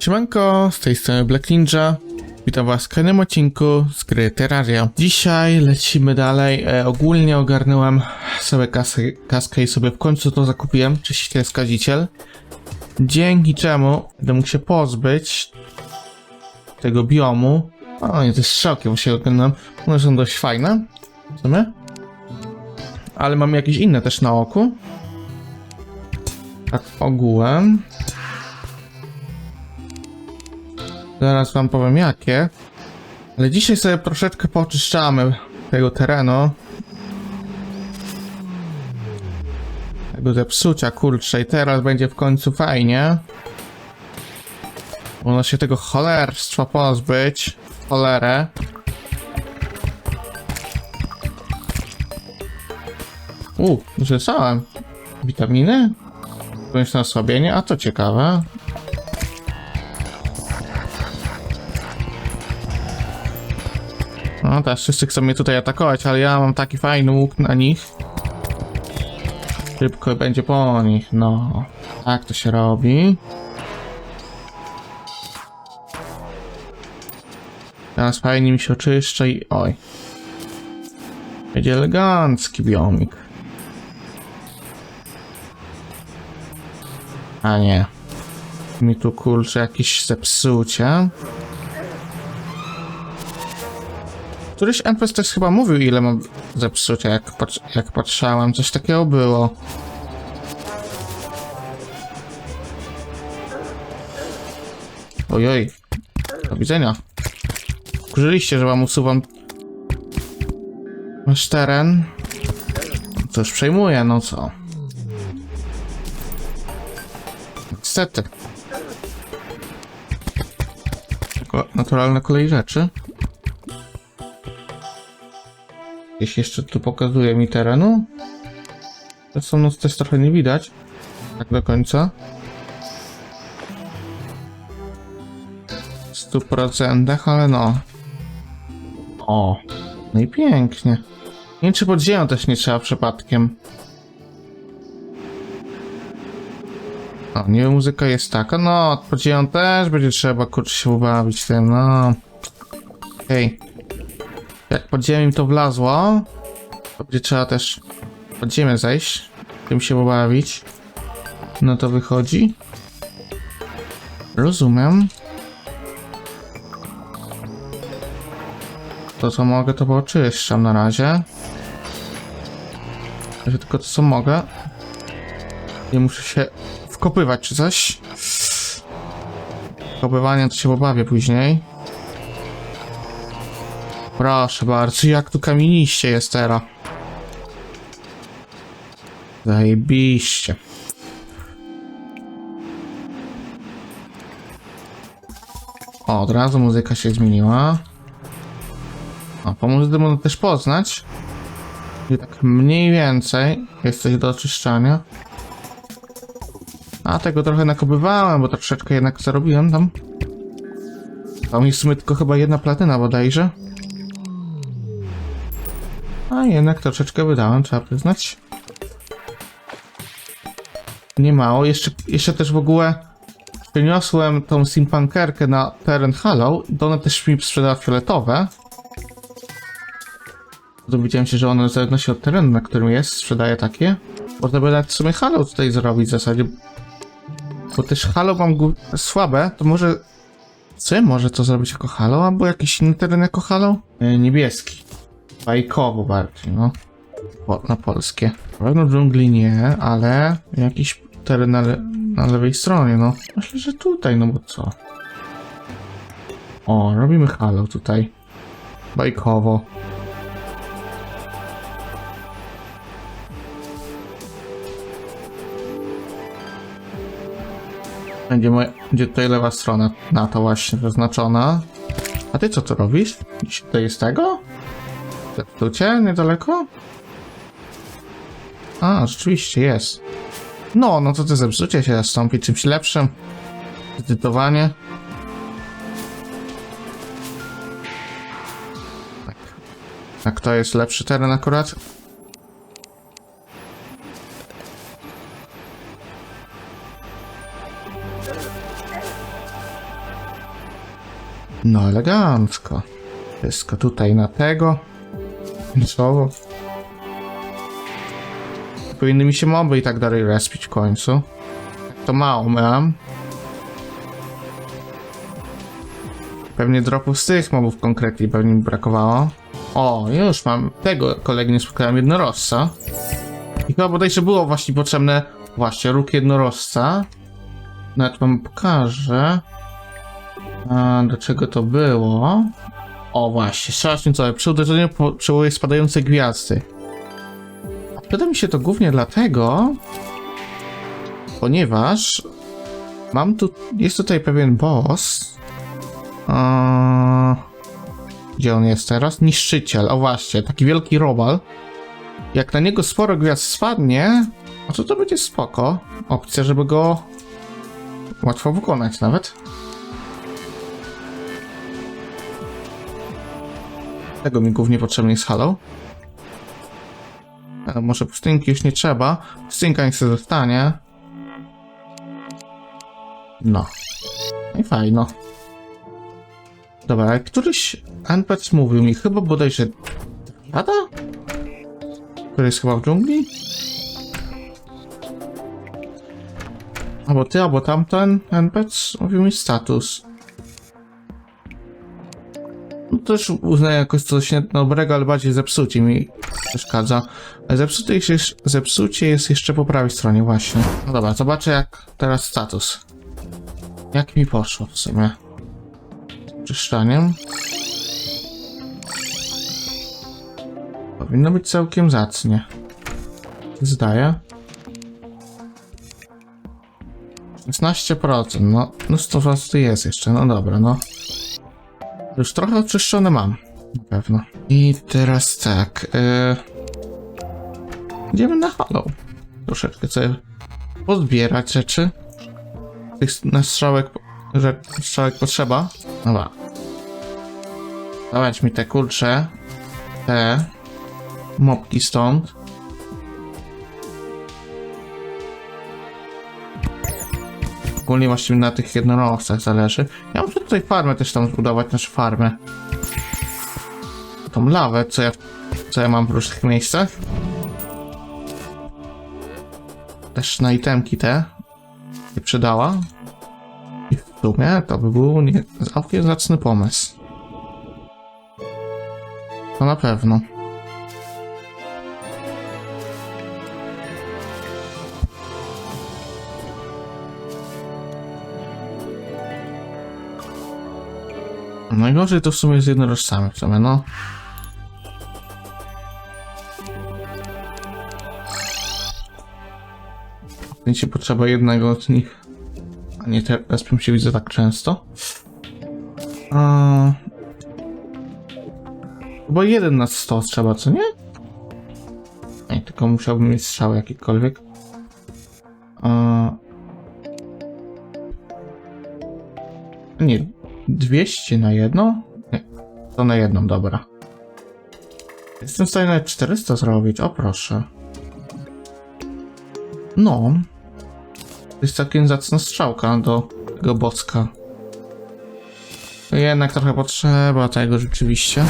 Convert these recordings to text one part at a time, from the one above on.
Siemanko, z tej strony Black Ninja. Witam was w kolejnym odcinku z gry Terraria. Dzisiaj lecimy dalej. E, ogólnie ogarnąłem sobie kasę, kaskę i sobie w końcu to zakupiłem, czyściciel skaziciel. Dzięki czemu będę mógł się pozbyć tego biomu. O, nie, to jest szokiem, właśnie oglądam. One są dość fajne. My? Ale mam jakieś inne też na oku. Tak ogółem. Zaraz wam powiem jakie. Ale dzisiaj sobie troszeczkę poczyszczamy tego terenu. Tego zepsucia, kurczę, i teraz będzie w końcu fajnie. Można się tego cholerstwa pozbyć. Cholerę. U, rzucałem. Witaminy? Bądź na osłabienie, a to ciekawe. No teraz wszyscy chcą mnie tutaj atakować, ale ja mam taki fajny łuk na nich. Szybko będzie po nich, no. Tak to się robi. Teraz fajnie mi się oczyszcza i... Oj. Będzie elegancki biomik. A nie. Mi tu kurczę jakieś zepsucie. Któryś NPC też chyba mówił, ile mam zepsucia, jak, patrz, jak patrzałem. Coś takiego było. Ojoj. Do widzenia. Wkurzyliście, że wam usuwam wasz teren. Już przejmuję, no co. Niestety. Naturalna kolej rzeczy. Gdzieś jeszcze tu pokazuje mi terenu. Zresztą no też trochę nie widać. Tak do końca. W 100%, ale no. O. No i pięknie. Nie wiem, czy pod ziemią też nie trzeba przypadkiem. O, nie muzyka jest taka. No, pod ziemią też będzie trzeba kurczę się ubawić tym, no. Okej. Jak pod ziemię to wlazło, to będzie trzeba też pod ziemię zejść, tym się pobawić. No to wychodzi. Rozumiem. To co mogę, to oczyszczam na razie. Tylko to co mogę. Nie muszę się wkopywać czy coś. Wkopywanie to się pobawię później. Proszę bardzo, jak tu kamieniście jest teraz. Zajebiście. O, od razu muzyka się zmieniła. O, po muzyce też poznać. I tak mniej więcej jest coś do oczyszczania. A tego trochę nakopywałem, bo troszeczkę jednak zarobiłem tam. Tam jest w sumie tylko chyba jedna platyna bodajże. A jednak troszeczkę wydałem, trzeba przyznać. Nie mało. Jeszcze, jeszcze też w ogóle przeniosłem tą steampunkerkę na teren Hollow. To ona też mi sprzedała fioletowe. Dowiedziałem się, że ona w zależności od terenu, na którym jest, sprzedaje takie. Można by nawet w sumie Hollow tutaj zrobić w zasadzie. Bo też Hollow mam słabe, to może... Co? Może to zrobić jako Hollow, albo jakiś inny teren jako Hollow? E, niebieski. Bajkowo bardziej, no. Na polskie. Na pewno dżungli nie, ale jakiś teren na, le na lewej stronie, no. Myślę, że tutaj, no bo co? O, robimy halo tutaj. Bajkowo. Będzie, moja, będzie tutaj lewa strona na to właśnie zaznaczona. A ty co tu robisz? Gdzieś tutaj jest tego? Zepsucie niedaleko? A, rzeczywiście jest. No, no to te zepsucie się zastąpi czymś lepszym. Zdecydowanie. Tak. A kto jest lepszy teren akurat? No elegancko. Wszystko tutaj na tego. Co? Powinny mi się moby i tak dalej respić w końcu. To mało miałem. Pewnie dropów z tych mobów konkretnie pewnie mi brakowało. O, już mam tego kolegi nie spotkałem jednorożca. I chyba bodajże było właśnie potrzebne właśnie róg jednorożca. Nawet wam pokażę. A, do czego to było? O właśnie, strzała święcowe. Przy uderzeniu przywołuje spadające gwiazdy. A Przyda mi się to głównie dlatego, ponieważ mam tu, jest tutaj pewien boss. A, gdzie on jest teraz? Niszczyciel. O właśnie, taki wielki robal. Jak na niego sporo gwiazd spadnie, no to to będzie spoko. Opcja, żeby go łatwo wykonać nawet. Tego mi głównie potrzebny jest Halo. E, może pustynki już nie trzeba. Pustynka niech sobie zostanie. No. I fajno. Dobra, któryś NPC mówił mi chyba bodajże Jada? Który jest chyba w dżungli? Albo ty, albo tamten NPC mówił mi status. No też uznaję jako coś dobrego, ale bardziej zepsucie mi przeszkadza. Zepsucie jest, zepsucie jest jeszcze po prawej stronie, właśnie. No dobra, zobaczę jak teraz status. Jak mi poszło w sumie. Z Czyszczaniem. Powinno być całkiem zacnie. Zdaje. 16%, no, no 100% jest jeszcze, no dobra, no. Już trochę oczyszczone mam, na pewno. I teraz tak, yy... idziemy na Hollow. Troszeczkę sobie pozbierać rzeczy. Tych na strzałek, że strzałek potrzeba. Dobra. Dawać mi te kurcze, te mopki stąd. Ogólnie właściwie na tych jednorożcach zależy. Ja muszę tutaj farmę też tam zbudować, nasz farmę. Tą lawę, co ja, co ja mam w różnych miejscach. Też na itemki te się przydała. I w sumie to by był nie, całkiem zacny pomysł. To na pewno. Najgorzej to w sumie z jednorożcami w sumie, no. Więc się potrzeba jednego z nich. A nie teraz bym się widzę tak często. A... Chyba jeden na 100 trzeba, co nie? Nie, tylko musiałbym mieć strzały jakiekolwiek. A... Nie, 200 na jedno? Nie, to na jedną, dobra. Jestem w stanie nawet 400 zrobić, o proszę. No. To jest całkiem zacna strzałka do tego bocka. Jednak trochę potrzeba tego rzeczywiście.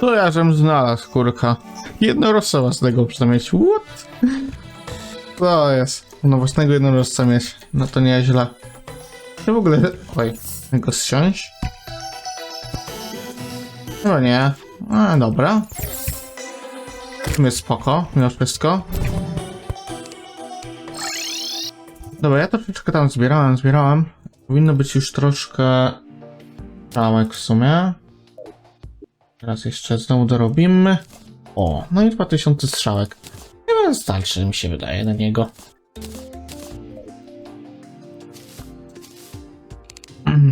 To ja żem znalazł, kurka. Jednorożca własnego muszę mieć. What? To jest. No własnego jednorożca mieć. No to nieźle. Ja w ogóle... Oj, go zsiąść? No nie. A, dobra. W spoko, mimo wszystko. Dobra, ja troszeczkę tam zbierałem, zbierałem. Powinno być już troszkę strzałek w sumie. Teraz jeszcze znowu dorobimy. O, no i 2000 strzałek. Wiem, starczy mi się wydaje na niego.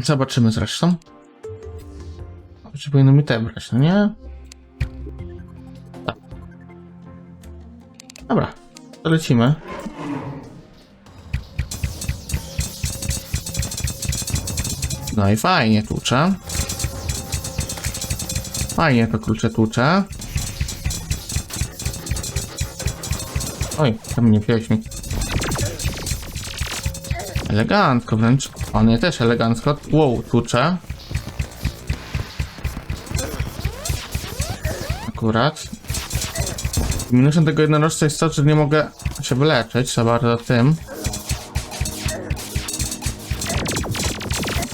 Zobaczymy zresztą. Czy powinno mi te brać, no nie? Tak. Dobra, to lecimy. No i fajnie tłucze. Fajnie to klucze tłucze. Oj, tam nie mi. Elegancko wręcz. On je też elegancko wow, tłucze. Akurat. Minusem tego jednorożca jest to, że nie mogę się wyleczyć za bardzo tym.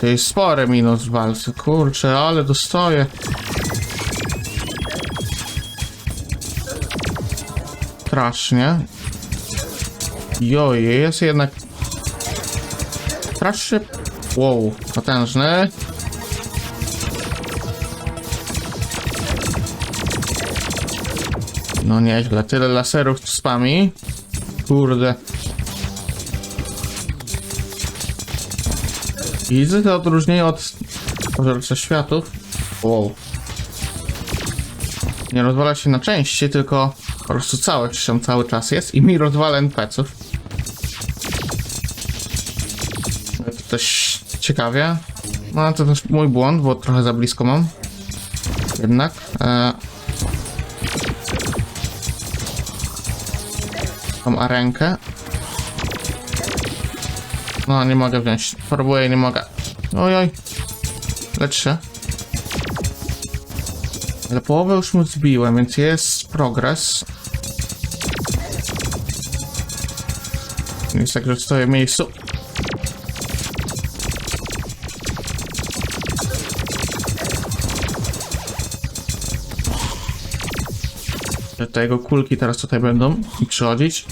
To jest spory minus w walce. Kurczę, ale dostoję. Strasznie. Joj, jest jednak strasznie... Wow, potężny. No nieźle, tyle laserów tu spami. Kurde. Widzę to odróżnienie od pożarcia światów. Wow. Nie rozwala się na części, tylko po prostu całością cały czas jest i mi rozwala NPC-ów. Też ciekawie. No to też mój błąd, bo trochę za blisko mam. Jednak. E... Tą arenkę. No, nie mogę wziąć. Próbuję, nie mogę. Ojoj. Lecz się. Ale połowę już mu zbiłem, więc jest progres. Jest tak, że stoję w miejscu. Że Te jego kulki teraz tutaj będą mi przychodzić.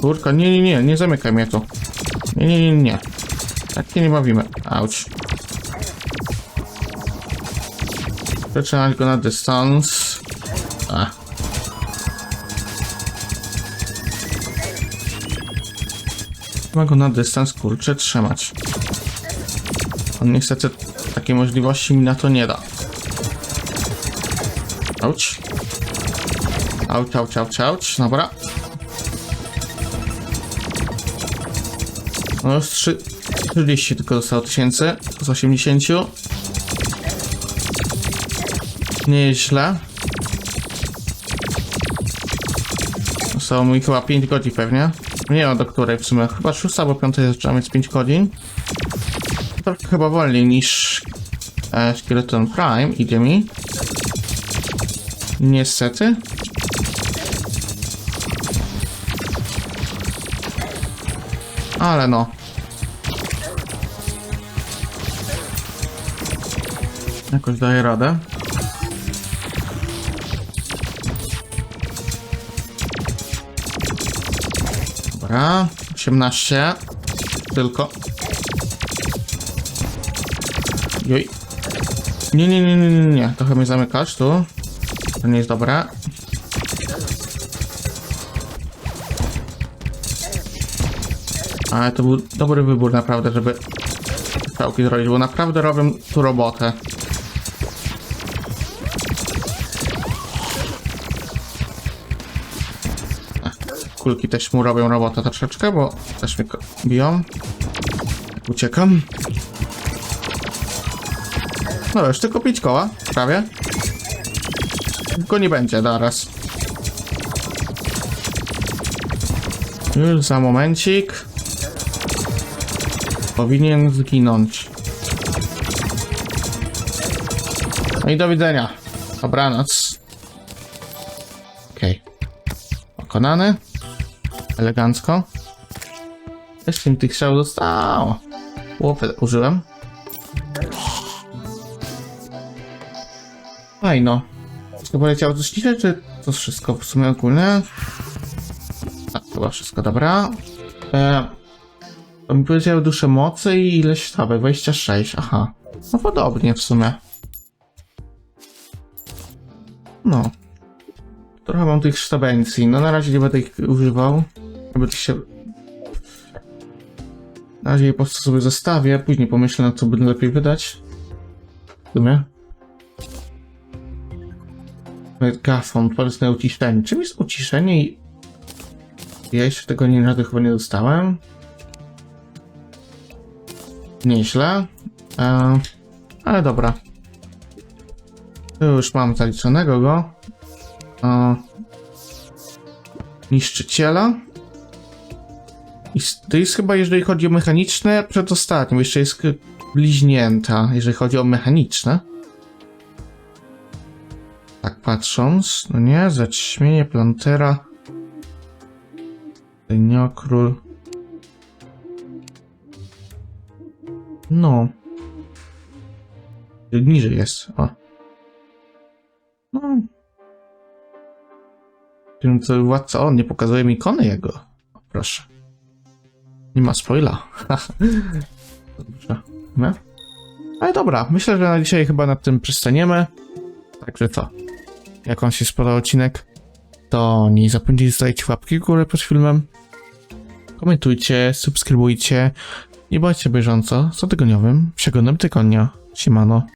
Kurka, nie, nie, nie, nie zamykaj mnie tu. Nie, nie, nie, nie. Tak się nie bawimy. Auć. Przetrzymać go na dystans. A. Trzeba go na dystans, kurczę, trzymać. On niestety takiej możliwości mi na to nie da. Auć. Auć, auć, auć, auć. Dobra. No już 3, 40 tylko zostało tysięcy z 80. Nie jest źle. Zostało mi chyba 5 godzin pewnie. Nie wiem do której w sumie. Chyba 6 albo 5 zaczynam mieć 5 godzin. Trochę chyba wolniej niż e, Skeleton Prime idzie mi. Niestety. Ale no. Jakoś daję radę. Dobra, 18. Tylko. Joj. Nie, nie, nie, nie, nie, nie. Trochę mnie zamykasz tu. To nie jest dobre. Ale to był dobry wybór naprawdę, żeby pałki zrobić, bo naprawdę robią tu robotę. Kulki też mu robią robotę troszeczkę, bo też mnie biją. Uciekam. No już tylko pić koła, prawie. Tylko nie będzie zaraz. Już za momencik. Powinien zginąć. No i do widzenia. Dobranoc. Okej. Pokonany. Elegancko. Jeszcze mi tych strzał zostało. Łopę użyłem. Fajno. Wszystko poleciało coś ściśle, czy to wszystko w sumie ogólnie? Tak, chyba wszystko dobra. E, to mi powiedziały dusze mocy i ileś sztabek, 26, aha. No podobnie w sumie. No. Trochę mam tych sztabencji, no na razie nie będę ich używał. Żeby się... Na razie je po prostu sobie zostawię, później pomyślę na co będę lepiej wydać. W sumie. Gafon, polsne uciszenie. Czym jest uciszenie i... Ja jeszcze tego nie rady chyba nie dostałem. Nieźle. E, ale dobra. Już mam zaliczonego go. E, niszczyciela. I to jest chyba, jeżeli chodzi o mechaniczne, przedostatnim. Jeszcze jest bliźnięta, jeżeli chodzi o mechaniczne. Tak patrząc, no nie, zaćmienie plantera. Dyniokról. No. Niżej jest, o. No. Tym co władca, o, nie pokazuje mi ikony jego. O, proszę. Nie ma spoila. Dobrze. No. Ale dobra, myślę, że na dzisiaj chyba nad tym przystaniemy. Także co? Jak wam się spodobał odcinek, to nie zapomnijcie zostawić łapki w górę pod filmem. Komentujcie, subskrybujcie i bądźcie bieżąco z cotygodniowym przeglądem tygodnia. Siemano.